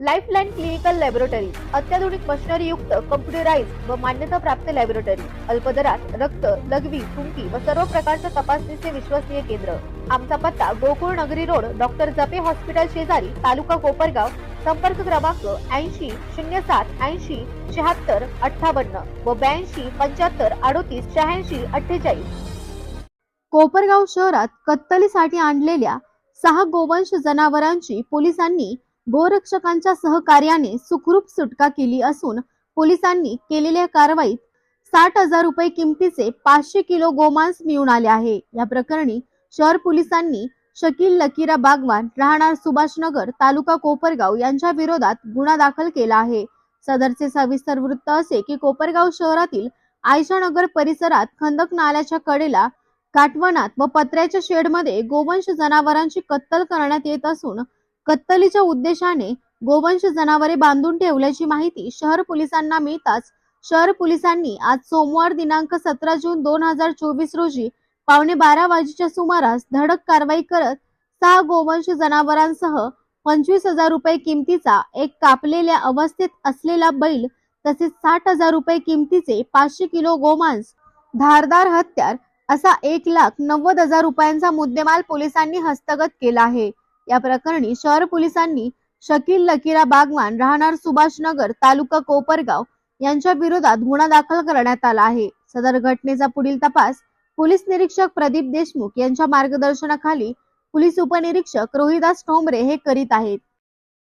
Lifeline clinical laboratory अत्याधुनिक मशिनरीयुक्त computerise व मान्यताप्राप्त लॅबोरेटरी अल्पदरात रक्त लघवी थुंकी व सर्व प्रकारच्या तपासणीचे विश्वसनीय केंद्र. आमचा पत्ता गोकुळ नगरी रोड डॉक्टर जपे हॉस्पिटल शेजारी तालुका कोपरगाव संपर्क क्रमांक ऐंशी शून्य सात ऐंशी शहात्तर अठ्ठावन्न व ब्याऐंशी पंच्याहत्तर अडोतीस शहाऐंशी अठ्ठेचाळीस. कोपरगाव शहरात कत्तलीसाठी आणलेल्या सहा गोवंश जनावरांची पोलिसांनी गोरक्षकांच्या सहकार्याने सुखरूप सुटका केली असून पोलिसांनी केलेल्या कारवाईत साठ हजार रुपये किमतीचे पाचशे किलो गोमांस मिळून आले आहे. या प्रकरणी शहर पोलिसांनी शकील लकीरा बागवान राहणार सुभाषनगर तालुका कोपरगाव यांच्या विरोधात गुन्हा दाखल केला आहे. सदरचे सविस्तर वृत्त असे की कोपरगाव शहरातील आयशानगर परिसरात खंदक नाल्याच्या कडेला काटवनात व पत्र्याच्या शेडमध्ये गोवंश जनावरांची कत्तल करण्यात येत असून कत्तलीच्या उद्देशाने गोवंश जनावरे बांधून ठेवल्याची माहिती शहर पोलिसांना मिळताच शहर पोलिसांनी आज सोमवार दिनांक सतरा जून दोन हजार चोवीस रोजी पावणे बारा वाजेच्या सुमारास धडक कारवाई करत सहा गोवंश जनावरांसह पंचवीस हजार रुपये किमतीचा एक कापलेल्या अवस्थेत असलेला बैल तसेच साठ हजार रुपये किमतीचे पाचशे किलो गोमांस धारदार हत्यार असा एक लाख नव्वद हजार रुपयांचा मुद्देमाल पोलिसांनी हस्तगत केला आहे. या प्रकरणी शहर पोलिसांनी शकील लकीरा बागवान राहणार सुभाषनगर तालुका कोपरगाव यांच्या विरोधात गुन्हा दाखल करण्यात आला आहे. सदर घटनेचा पुढील तपास पोलीस निरीक्षक प्रदीप देशमुख यांच्या मार्गदर्शनाखाली पोलीस उपनिरीक्षक रोहिदास ठोंबरे हे करीत आहेत.